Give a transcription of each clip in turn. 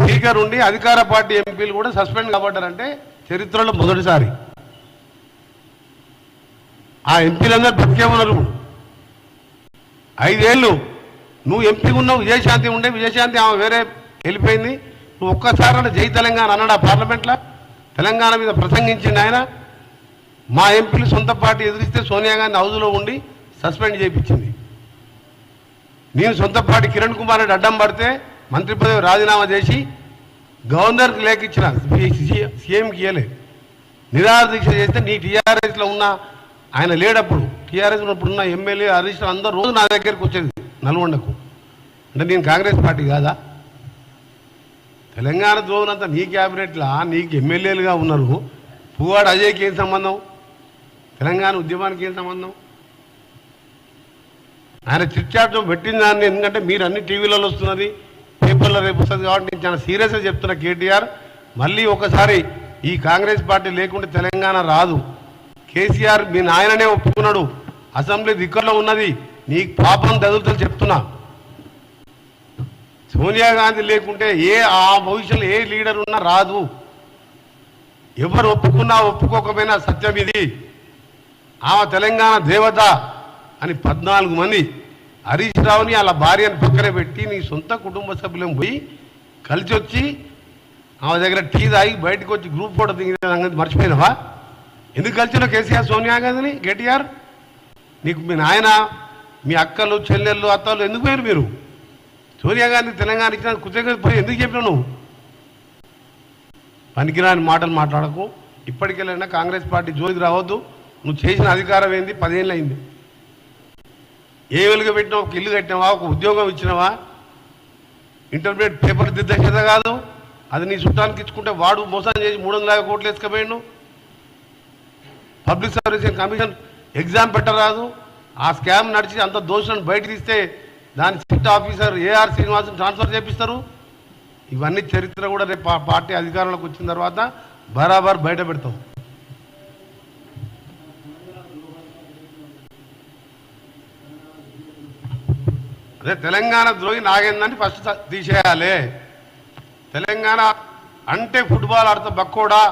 Speaker ఉండి అధికార party ఎంపీలు కూడా సస్పెండ్ కాబడ్డారంటే చరిత్రలో మొదటిసారి. ఆ ఎంపీలందరూ బతికే ఉన్నారు ఐదేళ్ళు నువ్వు ఎంపీ ఉన్నావు విజయశాంతి ఉండే విజయశాంతి ఆమె వేరే వెళ్ళిపోయింది. నువ్వు ఒక్కసారి అంటే జై తెలంగాణ అన్నాడు ఆ పార్లమెంట్లో? తెలంగాణ మీద ప్రసంగించింది ఆయన. మా ఎంపీలు సొంత పార్టీ ఎదిరిస్తే సోనియా గాంధీ హౌజ్లో ఉండి సస్పెండ్ చేయించింది. నేను సొంత పార్టీ కిరణ్ కుమార్ రెడ్డి అడ్డం పడితే మంత్రి పదవి రాజీనామా చేసి గవర్నర్కి లేఖ ఇచ్చిన సీఎంకి ఇవ్వలేదు నిరాహార దీక్ష చేస్తే నీ టీఆర్ఎస్లో ఉన్న ఆయన లేడప్పుడు టీఆర్ఎస్ ఉన్నప్పుడు ఉన్న ఎమ్మెల్యే హరీష్ అందరూ రోజు నా దగ్గరికి వచ్చేది నల్గొండకు. అంటే నేను కాంగ్రెస్ పార్టీ కాదా? తెలంగాణ ద్రోహులంతా నీ క్యాబినెట్లా నీకు ఎమ్మెల్యేలుగా ఉన్నారు. పువ్వాడు అజయ్కి ఏం సంబంధం? తెలంగాణ ఉద్యమానికి ఏం సంబంధం? ఆయన చిట్చాటం పెట్టిన దాన్ని ఎందుకంటే మీరు అన్ని టీవీలలో వస్తున్నది. పేపర్లో రేపు వస్తుంది కాబట్టి నేను చాలా సీరియస్గా చెప్తున్నా కేటీఆర్. మళ్ళీ ఒకసారి ఈ కాంగ్రెస్ పార్టీ లేకుంటే తెలంగాణ రాదు. కేసీఆర్ మీ నాయననే ఒప్పుకున్నాడు. అసెంబ్లీ దిక్కర్లో ఉన్నది. నీకు పాపం తగులుతుంది చెప్తున్నా. సోనియా గాంధీ లేకుంటే ఏ ఆ భవిష్యత్తులో ఏ లీడర్ ఉన్నా రాదు. ఎవరు ఒప్పుకున్నా ఒప్పుకోకపోయినా సత్యం ఇది. ఆమె తెలంగాణ దేవత అని పద్నాలుగు మంది హరీష్ రావుని వాళ్ళ భార్యను పక్కన పెట్టి నీ సొంత కుటుంబ సభ్యులను పోయి కలిసి వచ్చి ఆమె దగ్గర టీ తాగి బయటకు వచ్చి గ్రూప్ ఫోటో దిగిన సంగతి మర్చిపోయినావా? ఎందుకు కలిసిన కేసీఆర్ సోనియా గాంధీని కేటీఆర్? నీకు మీ నాయన మీ అక్కలు చెల్లెళ్ళు అత్తలు ఎందుకు పోయారు మీరు? సోనియా గాంధీ తెలంగాణ ఇచ్చిన కృతజ్ఞత పోయి ఎందుకు చెప్పినావు నువ్వు? పనికిరాని మాటలు మాట్లాడకు. ఇప్పటికెళ్ళైనా కాంగ్రెస్ పార్టీ జోలికి రావద్దు. నువ్వు చేసిన అధికారం ఏంది? పదేళ్ళు అయింది. ఏ వెలుగు పెట్టినావు? ఒక ఇల్లు కట్టినావా? ఒక ఉద్యోగం ఇచ్చినావా? ఇంటర్మీడియట్ పేపర్ దిద్దేసేదా కాదు. అది నీ చుట్టానికి ఇచ్చుకుంటే వాడు మోసం చేసి మూడు వందల యాభై కోట్లు వేసుకపోయాడు. పబ్లిక్ సర్వీస్ కమిషన్ ఎగ్జామ్ పెట్టరాదు. ఆ స్కామ్ నడిచి అంత దోషులను బయట తీస్తే దాని SIT officer AR Srinivasan transfer చేపిస్తారు. ఇవన్నీ చరిత్ర కూడా రేపు పార్టీ అధికారంలోకి వచ్చిన తర్వాత బరాబర్ బయట పెడతాం. అదే తెలంగాణ ద్రోహి నాగేందని ఫస్ట్ తీసేయాలి. తెలంగాణ అంటే ఫుట్బాల్ ఆడుతూ బక్కోడా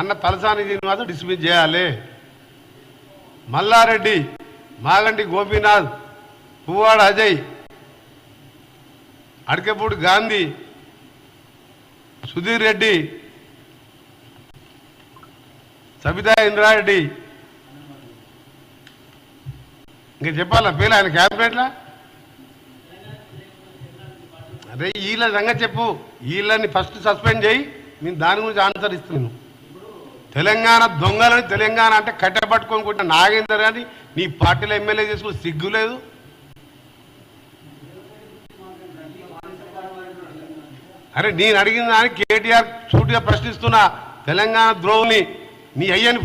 అన్న తలసాని మాత్రం డిస్మిస్ చేయాలి. మల్లారెడ్డి మాగంటి గోపీనాథ్ పువ్వాడ అజయ్ అడకెపూడి గాంధీ సుధీర్ రెడ్డి సబితా ఇంద్రారెడ్డి. ఇంకా చెప్పాలా పేరు ఆయన క్యాబినెట్లా? అరే వీళ్ళ రంగ చెప్పు. వీళ్ళని ఫస్ట్ సస్పెండ్ చేయి. నేను దాని గురించి ఆన్సర్ ఇస్తున్నాను తెలంగాణ దొంగలని తెలంగాణ అంటే కట్టెపట్టుకొని నాగేందర్ కానీ నీ పార్టీలో ఎమ్మెల్యే చేసుకుని సిగ్గు లేదు. అరే నేను అడిగిన దాన్ని కేటీఆర్ సూటిగా ప్రశ్నిస్తున్నా తెలంగాణ ద్రోహుని నీ అయ్యని ఫుట్బాల్